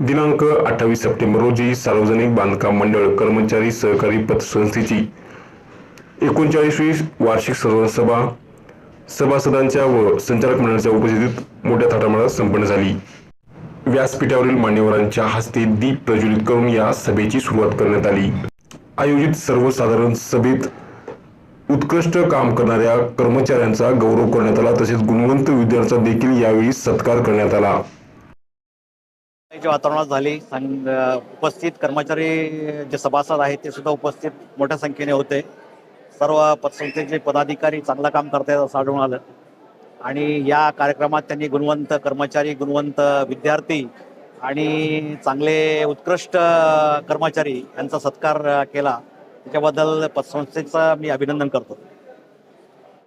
दिनांक अठ्ठावीस सप्टेंबर रोजी सार्वजनिक बांधकाम मंडळ कर्मचारी सहकारी पतसंस्थेची एकोणचाळीसवी वार्षिक सर्वसभा सभासदांच्या व संचालक मंडळाच्या उपस्थितीत मोठ्या थाटामाटात संपन्न झाली. व्यासपीठावरील मान्यवरांच्या हस्ते दीप प्रज्वलित करून या सभेची सुरुवात करण्यात आली. आयोजित सर्वसाधारण सभेत उत्कृष्ट काम करणाऱ्या कर्मचाऱ्यांचा गौरव करण्यात आला तसेच गुणवंत विद्यार्थ्यांचा देखील यावेळी सत्कार करण्यात आला. वातावरणात झाली. सं- उपस्थित कर्मचारी जे सभासद आहेत ते सुद्धा उपस्थित मोठ्या संख्येने होते. सर्व पतसंस्थेचे पदाधिकारी चांगलं काम करतायत असं आढळून आलं. आणि या कार्यक्रमात त्यांनी गुणवंत कर्मचारी गुणवंत विद्यार्थी आणि चांगले उत्कृष्ट कर्मचारी यांचा सत्कार केला. त्याच्याबद्दल पतसंस्थेचं मी अभिनंदन करतो.